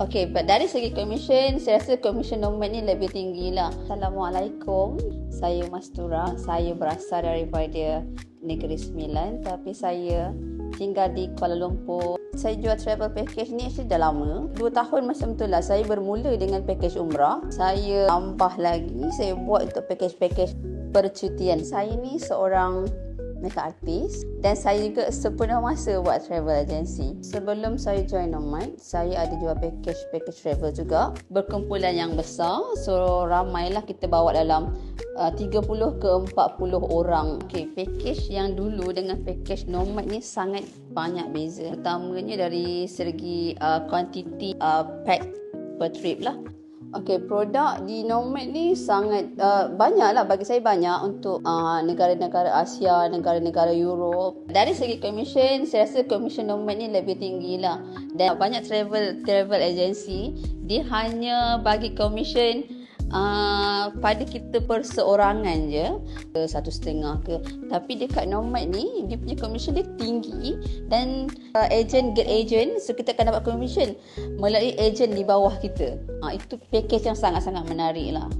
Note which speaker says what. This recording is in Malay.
Speaker 1: Okey, dari segi komisen, saya rasa komisen nomad ni lebih tinggi lah. Assalamualaikum, saya Mastura. Saya berasal daripada Negeri Sembilan tapi saya tinggal di Kuala Lumpur. Saya jual travel package ni actually dah lama. Dua tahun macam tu lah. Saya bermula dengan package umrah. Saya tambah lagi, saya buat untuk package-package percutian. Saya ni seorang makeup artist dan saya juga sepenuh masa buat travel agency. Sebelum saya join Nomad, saya ada jual package-package travel juga. Berkumpulan yang besar, so ramailah kita bawa dalam uh, 30 ke 40 orang. Okay, package yang dulu dengan package Nomad ni sangat banyak beza. Pertamanya dari segi uh, quantity uh, pack per trip lah. Okey, produk di Nomad ni sangat uh, banyak lah bagi saya banyak untuk uh, negara-negara Asia, negara-negara Europe. Dari segi komisen, saya rasa komisen Nomad ni lebih tinggi lah. Dan banyak travel travel agency, dia hanya bagi komisen uh, pada kita perseorangan je ke satu setengah ke tapi dekat nomad ni dia punya commission dia tinggi dan uh, agent get agent so kita akan dapat commission melalui agent di bawah kita. Uh, itu package yang sangat-sangat menarik lah